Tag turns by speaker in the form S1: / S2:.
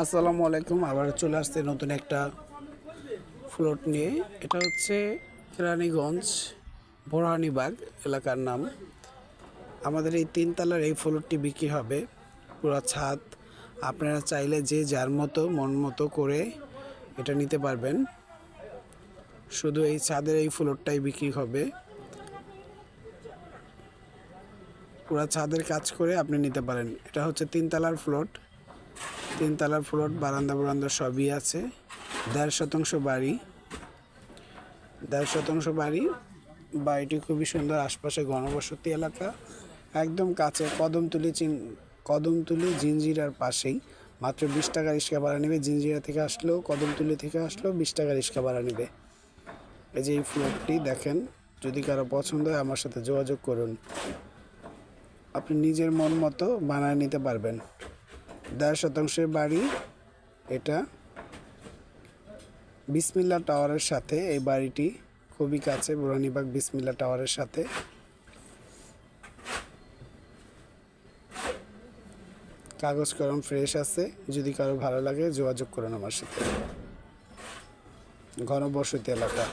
S1: আসসালামু আলাইকুম, আবার চলে আসছে নতুন একটা ফ্লোট নিয়ে। এটা হচ্ছে কেরানীগঞ্জ বোরহানিবাগ এলাকার নাম। আমাদের এই তিনতলার এই ফ্লোরটি বিক্রি হবে পুরো ছাদ। আপনারা চাইলে যে যার মতো, মন মতো করে এটা নিতে পারবেন। শুধু এই ছাদের এই ফ্লোরটাই বিক্রি হবে। পুরো ছাদের কাজ করে আপনি নিতে পারেন। এটা হচ্ছে তিনতলার ফ্লোট তিনতলার ফ্লোট বারান্দা বারান্দা সবই আছে। দেড় শতাংশ বাড়ি। দেড় শতাংশ বাড়ি। বাড়িটি খুবই সুন্দর, আশপাশে ঘনবসতি এলাকা। একদম কাছে কদমতলি চিন, কদমতলি জিঞ্জিরার পাশেই। মাত্র বিশ টাকা রিক্সা ভাড়া নেবে জিঞ্জিরা থেকে আসলেও, কদমতলি থেকে আসলেও বিশ টাকা রিক্সা ভাড়া নেবে। এই যে এই ফ্লোরটি দেখেন, যদি কারও পছন্দ হয় আমার সাথে যোগাযোগ করুন। আপনি নিজের মন মতো বানায় নিতে পারবেন। দেড় শতাংশের বাড়ি এটা। বিসমিল্লা টাওয়ারের সাথে এই বাড়িটি খুবই কাছে বুরানিবাগ বিসমিল্লা টাওয়ারের সাথে। কাগজ কলম ফ্রেশ আছে, যদি কারও ভালো লাগে যোগাযোগ করুন আমার সাথে। ঘনবসতি এলাকা।